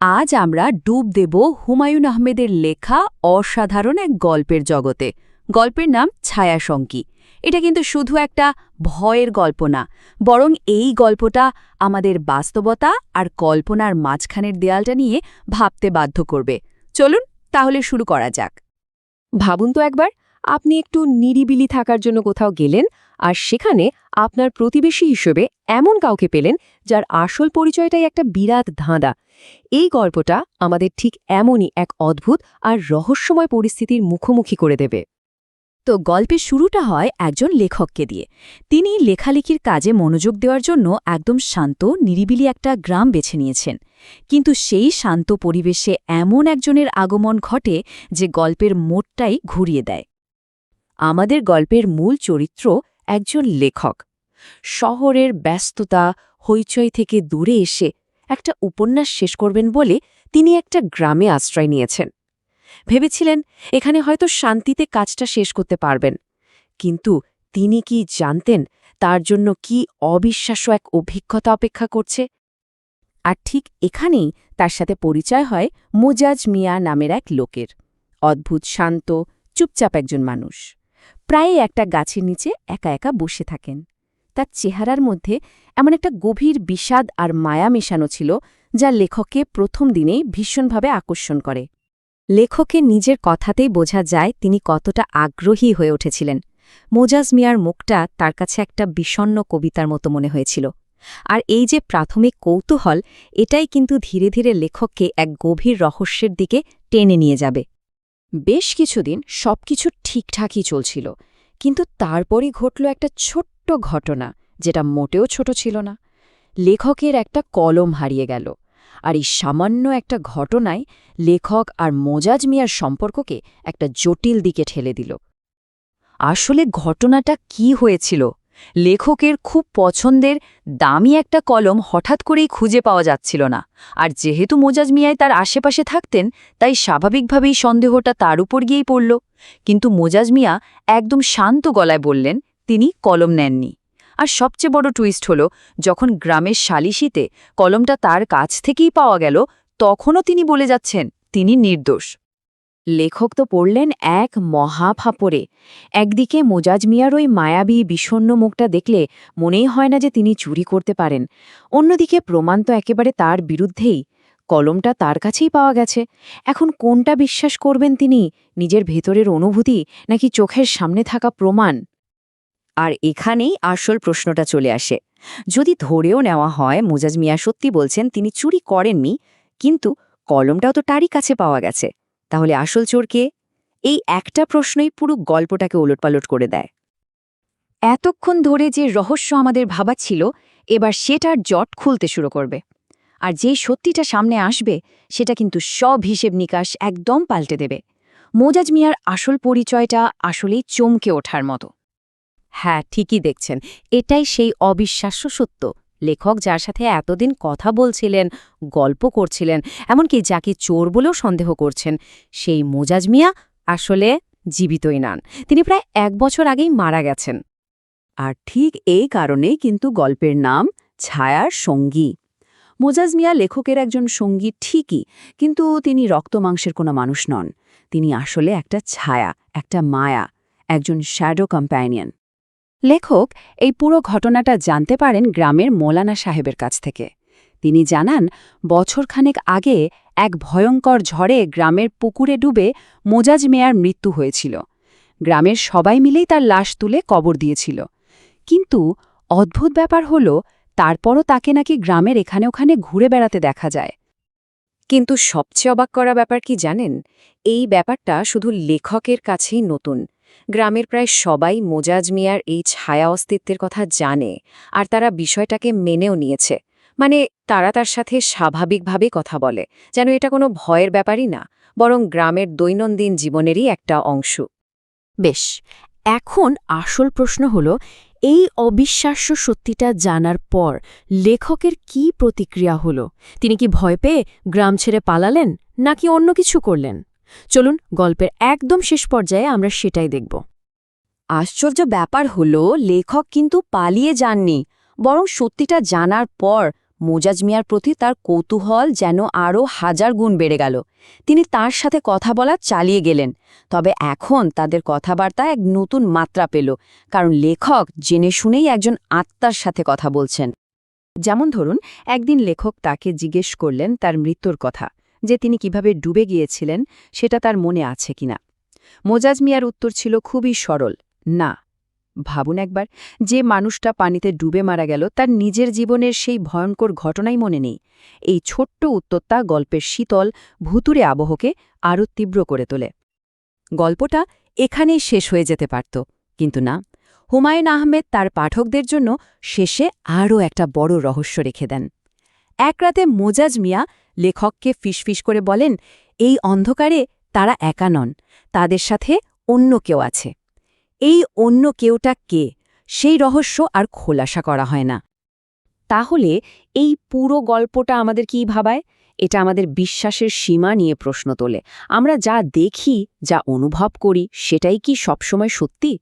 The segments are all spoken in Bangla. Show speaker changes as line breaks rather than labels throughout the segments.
আজ আমরা ডুব দেব হুমায়ুন আহমেদের লেখা অসাধারণ এক গল্পের জগতে। গল্পের নাম ছায়াসঙ্কী এটা কিন্তু শুধু একটা ভয়ের গল্প না, বরং এই গল্পটা আমাদের বাস্তবতা আর কল্পনার মাঝখানের দেয়ালটা নিয়ে ভাবতে বাধ্য করবে। চলুন তাহলে শুরু করা যাক।
ভাবুন তো একবার, আপনি একটু নিরিবিলি থাকার জন্য কোথাও গেলেন আর সেখানে আপনার প্রতিবেশী হিসেবে এমন কাউকে পেলেন যার আসল পরিচয়টাই একটা বিরাট ধাঁধা। এই গল্পটা আমাদের ঠিক এমনই এক অদ্ভুত আর রহস্যময় পরিস্থিতির মুখোমুখি করে দেবে।
তো গল্পের শুরুটা হয় একজন লেখককে দিয়ে। তিনি লেখালেখির কাজে মনোযোগ দেওয়ার জন্য একদম শান্ত, নিরিবিলি একটা গ্রাম বেছে নিয়েছেন। কিন্তু সেই শান্ত পরিবেশে এমন একজনের আগমন ঘটে যে গল্পের মোড়টাই ঘুরিয়ে দেয়।
আমাদের গল্পের মূল চরিত্র একজন লেখক। শহরের ব্যস্ততা, হইচই থেকে দূরে এসে একটা উপন্যাস শেষ করবেন বলে তিনি একটা গ্রামে আশ্রয় নিয়েছেন। ভেবেছিলেন এখানে হয়তো শান্তিতে কাজটা শেষ করতে পারবেন। কিন্তু তিনি কি জানতেন তার জন্য কি অবিশ্বাস্য এক অভিজ্ঞতা অপেক্ষা করছে?
আর ঠিক এখানেই তার সাথে পরিচয় হয় মোজাজ মিয়া নামের এক লোকের। অদ্ভুত, শান্ত, চুপচাপ একজন মানুষ। প্রায় একটা গাছের নিচে একা একা বসে থাকেন। তার চেহারার মধ্যে এমন একটা গভীর বিষাদ আর মায়া মেশানো ছিল, যা লেখককে প্রথম দিনেই ভীষণভাবে আকর্ষণ করে। লেখকের নিজের কথাতেই বোঝা যায় তিনি কতটা আগ্রহী হয়ে উঠেছিলেন। মোজাজ মিয়ার মুখটা তার কাছে একটা বিষণ্ন কবিতার মতো মনে হয়েছিল। আর এই যে প্রাথমিক কৌতূহল, এটাই কিন্তু ধীরে ধীরে লেখককে এক গভীর রহস্যের দিকে টেনে নিয়ে যাবে। বেশ কিছুদিন সবকিছু ঠিকঠাকই চলছিল, কিন্তু তারপরই ঘটল একটা ছোট্ট ঘটনা যেটা মোটেও ছোট ছিল না। লেখকের একটা কলম হারিয়ে গেল, আর এই সামান্য একটা ঘটনায় লেখক আর মোজাজ মিয়ার সম্পর্ককে একটা জটিল দিকে ঠেলে দিল। আসলে ঘটনাটা কি হয়েছিল লেখকের খুব পছন্দের দামি একটা কলম হঠাৎ করেই খুঁজে পাওয়া যাচ্ছিল না। আর যেহেতু মোজাজ মিয়ায় তার আশেপাশে থাকতেন, তাই স্বাভাবিকভাবেই সন্দেহটা তার উপর গিয়েই পড়ল। কিন্তু মোজাজ মিয়া একদম শান্ত গলায় বললেন, তিনি কলম নেননি। আর সবচেয়ে বড় টুইস্ট হল, যখন গ্রামের সালিশিতে কলমটা তার কাছ থেকেই পাওয়া গেল, তখনও তিনি বলে যাচ্ছেন, তিনি নির্দোষ। লেখক তো পড়লেন এক মহাফাপরে একদিকে মোজাজ মিয়ার ওই মায়াবী বিষণ্ন মুখটা দেখলে মনেই হয় না যে তিনি চুরি করতে পারেন। অন্যদিকে প্রমাণ তো একেবারে তার বিরুদ্ধেই। কলমটা তার কাছেই পাওয়া গেছে। এখন কোনটা বিশ্বাস করবেন তিনি? নিজের ভেতরের অনুভূতি নাকি চোখের সামনে থাকা প্রমাণ? আর এখানেই আসল প্রশ্নটা চলে আসে। যদি ধরেও নেওয়া হয়, মোজাজ মিয়া সত্যি বলছেন তিনি চুরি করেননি, কিন্তু কলমটাও তো তারই কাছে পাওয়া গেছে। তাহলে আসল চোর কে এই একটা প্রশ্নই পুরো গল্পটাকে ওলটপালট করে দেয়। এতক্ষণ ধরে যে রহস্য আমাদের ভাবা ছিল, এবার সেটার জট খুলতে শুরু করবে। আর যে সত্যিটা সামনে আসবে, সেটা কিন্তু সব হিসেব নিকাশ একদম পাল্টে দেবে। মোজাজ মিয়ার আসল পরিচয়টা আসলেই চমকে ওঠার মতো। হ্যাঁ ঠিকই দেখছেন। এটাই সেই অবিশ্বাস্য সত্য। লেখক যার সাথে এতদিন কথা বলছিলেন, গল্প করছিলেন, এমনকি যাকে চোর বলেও সন্দেহ করছেন, সেই মোজাজ মিয়া আসলে জীবিতই নান। তিনি প্রায় এক বছর আগেই মারা গেছেন। আর ঠিক এই কারণেই কিন্তু গল্পের নাম ছায়ার সঙ্গী। মোজাজ মিয়া লেখকের একজন সঙ্গী ঠিকই, কিন্তু তিনি রক্তমাংসের কোনো মানুষ নন। তিনি আসলে একটা ছায়া, একটা মায়া, একজন শ্যাডো কম্প্যানিয়ন লেখক এই পুরো ঘটনাটা জানতে পারেন গ্রামের মোলানা সাহেবের কাছ থেকে। তিনি জানান, বছরখানেক আগে এক ভয়ঙ্কর ঝড়ে গ্রামের পুকুরে ডুবে মোজাজ মেয়ার মৃত্যু হয়েছিল। গ্রামের সবাই মিলেই তার লাশ তুলে কবর দিয়েছিল। কিন্তু অদ্ভুত ব্যাপার হল, তারপরও তাকে নাকি গ্রামের এখানে ওখানে ঘুরে বেড়াতে দেখা যায়। কিন্তু সবচেয়ে অবাক করা ব্যাপার কি জানেন? এই ব্যাপারটা শুধু লেখকের কাছেই নতুন। গ্রামের প্রায় সবাই মোজাজ মিয়ার এই ছায়া অস্তিত্বের কথা জানে আর তারা বিষয়টাকে মেনেও নিয়েছে। মানে তারা তার সাথে স্বাভাবিকভাবে কথা বলে। যেন এটা কোনো ভয়ের ব্যাপারই না, বরং গ্রামের দৈনন্দিন জীবনেরই একটা অংশ। বেশ, এখন আসল প্রশ্ন হল, এই অবিশ্বাস্য সত্যিটা জানার পর লেখকের কি প্রতিক্রিয়া হল? তিনি কি ভয় পেয়ে গ্রাম ছেড়ে পালালেন, নাকি অন্য কিছু করলেন? চলুন গল্পের একদম শেষ পর্যায়ে আমরা সেটাই দেখব। আশ্চর্য ব্যাপার হল, লেখক কিন্তু পালিয়ে যাননি, বরং সত্যিটা জানার পর
মোজাজ মিয়ার প্রতি তার কৌতূহল যেন আরও হাজার গুণ বেড়ে গেল। তিনি তার সাথে কথা বলা চালিয়ে গেলেন, তবে এখন তাদের কথাবার্তা এক নতুন মাত্রা পেল, কারণ লেখক জেনে শুনেই একজন আত্মার সাথে কথা বলছেন।
যেমন ধরুন, একদিন লেখক তাকে জিজ্ঞেস করলেন তার মৃত্যুর কথা। যে তিনি কীভাবে ডুবে গিয়েছিলেন সেটা তার মনে আছে কিনা। মোজাজ মিয়ার উত্তর ছিল খুবই সরল, না। ভাবুন একবার, যে মানুষটা পানিতে ডুবে মারা গেল তার নিজের জীবনের সেই ভয়ঙ্কর ঘটনাই মনে নেই। এই ছোট্ট উত্তরটা গল্পের শীতল ভুতুরে আবহকে আরও তীব্র করে তোলে। গল্পটা এখানেই শেষ হয়ে যেতে পারত, কিন্তু না। হুমায়ুন আহমেদ তার পাঠকদের জন্য শেষে আরও একটা বড় রহস্য রেখে দেন। এক রাতে মোজাজ মিয়া লেখককে ফিসফিস করে বলেন, এই অন্ধকারে তারা একা নন, তাদের সাথে অন্য কেউ আছে। এই অন্য কেউটা কে? সেই রহস্য আর খোলাসা করা হয় না। তাহলে এই পুরো গল্পটা আমাদের কি ভাবায়? এটা আমাদের বিশ্বাসের সীমা নিয়ে প্রশ্ন তোলে। আমরা যা দেখি, যা অনুভব করি, সেটাই কি সবসময় সত্যি?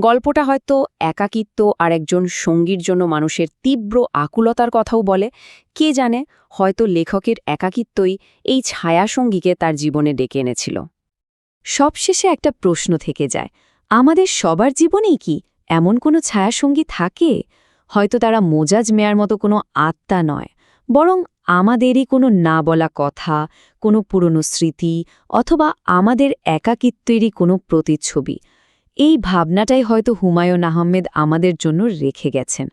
গল্পটা হয়তো একাকিত্ব আর একজন সঙ্গীর জন্য মানুষের তীব্র আকুলতার কথাও বলে। কে জানে, হয়তো লেখকের একাকিত্বই এই ছায়াসঙ্গীকে তার জীবনে ডেকে এনেছিল। সবশেষে একটা প্রশ্ন থেকে যায়, আমাদের সবার জীবনেই কি এমন কোনো ছায়াসঙ্গী থাকে? হয়তো তারা মোজাজ মেয়ার মতো কোনো আত্মা নয়, বরং আমাদেরই কোনো না বলা কথা, কোনো পুরনো স্মৃতি অথবা আমাদের একাকিত্বেরই কোনো প্রতিচ্ছবি। এই ভাবনাটাই হয়তো হুমায়ুন আহমেদ আমাদের জন্য রেখে গেছেন।